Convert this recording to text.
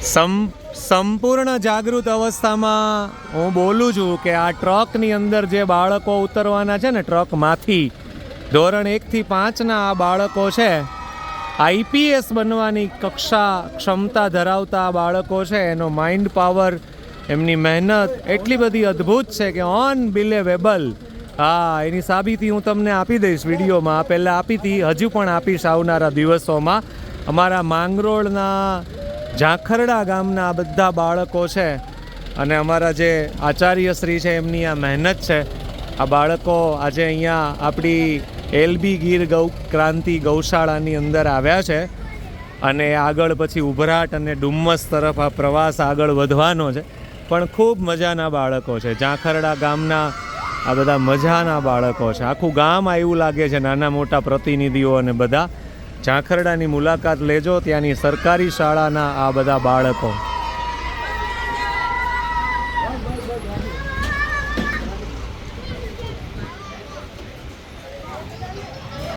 સમ સંપૂર્ણ જાગૃત અવસ્થામાં હું બોલું છું કે આ ટ્રકની અંદર જે બાળકો ઉતરવાના છે ને ટ્રકમાંથી, ધોરણ એકથી પાંચના આ બાળકો છે આઈપીએસ બનવાની કક્ષા ક્ષમતા ધરાવતા આ બાળકો છે, એનો માઇન્ડ પાવર એમની મહેનત એટલી બધી અદ્ભુત છે કે ઓન બિલેવેબલ હા, એની સાબિતી હું તમને આપી દઈશ વિડીયોમાં. પહેલાં આપી હતી, હજુ પણ આપીશ આવનારા દિવસોમાં. અમારા માંગરોળના ઝાંખરડા ગામના આ બધા બાળકો છે અને અમારા જે આચાર્યશ્રી છે, એમની આ મહેનત છે. આ બાળકો આજે અહીંયા આપણી એલબી ગીર ગૌ ક્રાંતિ ગૌશાળાની અંદર આવ્યા છે અને આગળ પછી ઉભરાટ અને ડુમ્મસ તરફ આ પ્રવાસ આગળ વધવાનો છે. પણ ખૂબ મજાના બાળકો છે. ઝાંખરડા ગામના આ બધા મજાના બાળકો છે. આખું ગામ આવ્યું લાગે છે, નાના મોટા પ્રતિનિધિઓ અને બધા. ઝાંખરડાની મુલાકાત લેજો ત્યાંની સરકારી શાળાના આ બધા બાળકો.